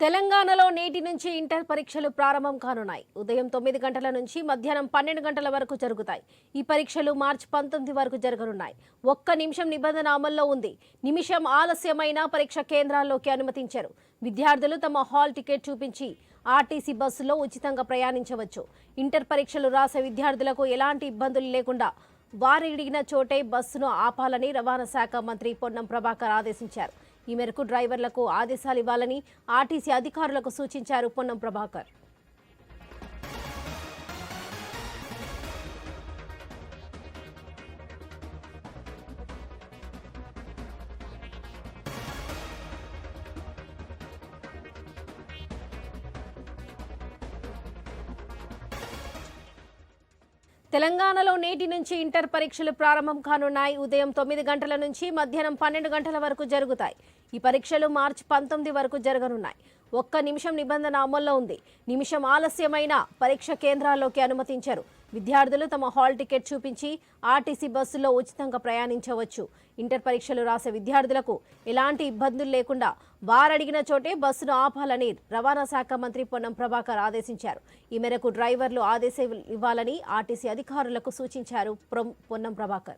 తెలంగాణలో నేటి నుంచి ఇంటర్ పరీక్షలు ప్రారంభం కానున్నాయి. ఉదయం తొమ్మిది గంటల నుంచి మధ్యాహ్నం పన్నెండు గంటల వరకు జరుగుతాయి. ఈ పరీక్షలు మార్చి పంతొమ్మిది వరకు జరగనున్నాయి. ఒక్క నిమిషం నిబంధన అమల్లో ఉంది. నిమిషం ఆలస్యమైన పరీక్ష కేంద్రాల్లోకి అనుమతించారు. విద్యార్థులు తమ హాల్ టికెట్ చూపించి ఆర్టీసీ బస్సులో ఉచితంగా ప్రయాణించవచ్చు. ఇంటర్ పరీక్షలు రాసే విద్యార్థులకు ఎలాంటి ఇబ్బందులు లేకుండా వారిడిగిన చోటే బస్సును ఆపాలని రవాణా శాఖ మంత్రి పొన్నం ప్రభాకర్ ఆదేశించారు. ఈ మేరకు డ్రైవర్లకు ఆదేశాలు ఇవ్వాలని ఆర్టీసీ అధికారులకు సూచించారు పొన్నం ప్రభాకర్. తెలంగాణలో నేటి నుంచి ఇంటర్ పరీక్షలు ప్రారంభం కానున్నాయి. ఉదయం తొమ్మిది గంటల నుంచి మధ్యాహ్నం పన్నెండు గంటల వరకు జరుగుతాయి. ఈ పరీక్షలు మార్చి పంతొమ్మిది వరకు జరగనున్నాయి. ఒక్క నిమిషం నిబంధన అమల్లో ఉంది. నిమిషం ఆలస్యమైన పరీక్ష కేంద్రాల్లోకి అనుమతించారు. విద్యార్థులు తమ హాల్ టికెట్ చూపించి ఆర్టీసీ బస్సులో ఉచితంగా ప్రయాణించవచ్చు. ఇంటర్ పరీక్షలు రాసే విద్యార్థులకు ఎలాంటి ఇబ్బందులు లేకుండా వారడిగిన చోటే బస్సును ఆపాలని రవాణా శాఖ మంత్రి పొన్నం ప్రభాకర్ ఆదేశించారు. ఈ మేరకు డ్రైవర్లు ఆదేశం ఇవ్వాలని ఆర్టీసీ అధికారులకు సూచించారు. పొన్నం ప్రభాకర్.